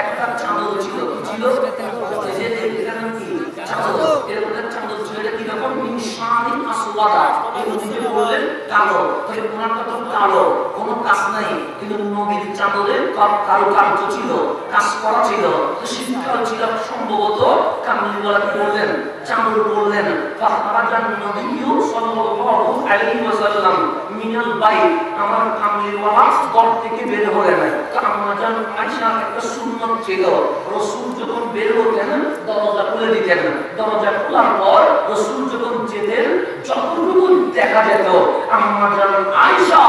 একটা চাদর ছিল ছিল এর মধ্যে চাদর ছিল এটা কীরকম মিন আসওয়াদা এই বললেন, কালো। তাহলে ওনারটা তো কালো, কোনো কাজ নাই। কিন্তু নবীর চাদরে কারও কার্য ছিল, কাজ করা ছিল। তো শীতকাল ছিল সম্ভবত কামলিওয়ালা বললেন? চাদর বললেন। ফাহরাজান নবিয়্যু সাল্লাল্লাহু আলাইহি ওয়াসাল্লাম মিনাল বাইত, আমার কামলিওয়ালা ঘর থেকে বের হলেন কামাজান আয়েশা একটা সুন্নত ছিল। রাসূল যখন বের হতেন, দরজা খুলে দিতেন। দরজা খোলার পর রাসূল যখন যেতেন দেখা যেত। আম্মাজান আয়েশা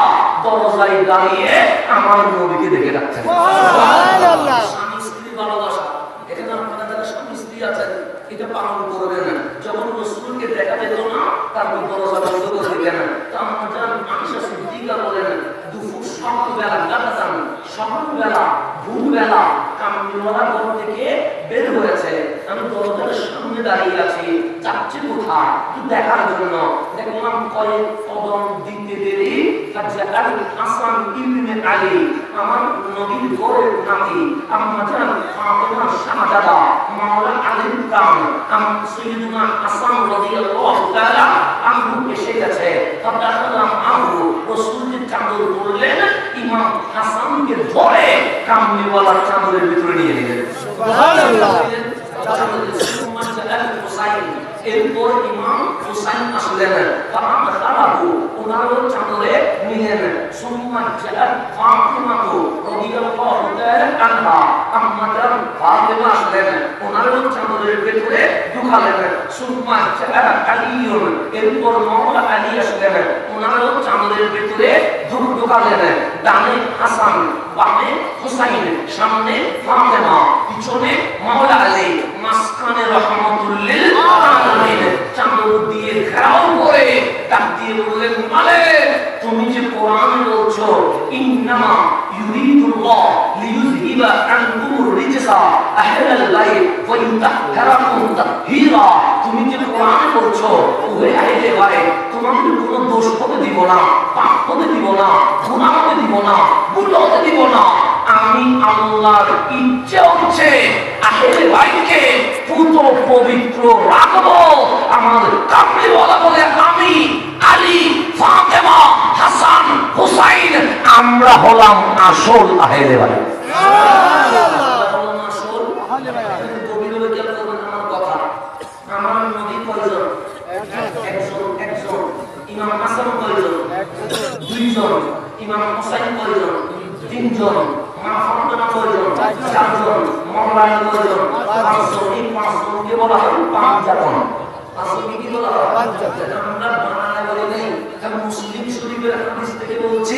দরজায় দাঁড়িয়ে আমার নবীকে দেখে সুবহানাল্লাহ। স্বামী স্ত্রী ভালোবাসা। এখানে আপনারা যারা স্বামী স্ত্রী আছেন এটা পালন করবেন যখন রসুলকে দেখা যেত না তারপর দরজা বন্ধ করে দিতেন। তা আমাদের আয়েশা সিদ্দিকা বলেন দুপুর সকালবেলা গাদাতান সকালবেলা ভোরবেলা হয়েছে। আমি দরজার সামনে দাঁড়িয়ে আছি। যাচ্ছে কোথায়? একটু দেখার জন্য। দেখলাম আম্মা গেছে। রাসূলের চাদর পরলেন ইমাম হাসানকে ধরে কামলিওয়ালার চাদরের ভিতরে নিয়ে নিলেন সুবহানাল্লাহ। এরপর ইমাম হুসাইন আসলেন খালাহু ওনারও চাদরে নিলেন সুম্মা জাআত ফাতিমাতু রাদিয়াল্লাহু তাআলা আনহা আম্মাজান ফাতিমা আসলেন ওনারও চাদরের ভেতরে ঢুকালেন সুম্মা জাআত আলীয়ুন এরপর মাওলা আলী আসলেন ওনারও চাদরের ভেতরে ঢুক ঢুকালেন ডানে হাসান বামে হুসাইন সামনে ফাতেমা পিছনে মাওলা আলী মাঝখানে রহমতুল্লিল আলামিন চাদর দিয়ে দিয়ে মালিক, তুমি যে কোরআন বলছো ইন্নামা ইউরিদুল্লাহ লিইউযহিবা আনকুম রিজসা আহলাল বাইত ওয়া ইউতাহহিরাকুম তাহহীরা তুমি যে কোরআন বলছো ওহে কোনো দোষ হতে দিব না, পাপ হতে দিব না, গুনাহ হতে দিব না ভুল হতে দিব না। আমি আল্লাহর ইচ্ছে হচ্ছে আহলে পবিত্র রাখব, আমার বলে আমি আলী ফাতেমা হাসান হুসাইন আমরা হলাম আসল আহলে ইমাম দুইজন ইমাম হুসাইন কয়জন তিনজন মা ফাতেমা কয়জন চারজন মওলানা কয়জন পাঁচজন এই পাঁচজনকে বলা হয় পাঁচজন পাঁচজনকে কি বলা হয় পাঁচজন। আমরা বাংলা বলে নেই মুসলিম শরীফের হাদিস থেকে বলছি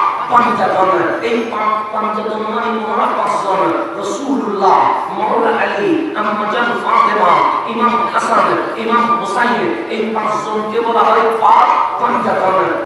পাঞ্জাতন এই পাঞ্জাতন মানে মোহরা পাঁচজন রসুল্লাহ মৌলা আলী আম্মাজান ফাতেমা ইমাম হাসান ইমাম হুসাইন এই পাঁচজনকে বলা হয় পাঁচ পাঞ্জাতন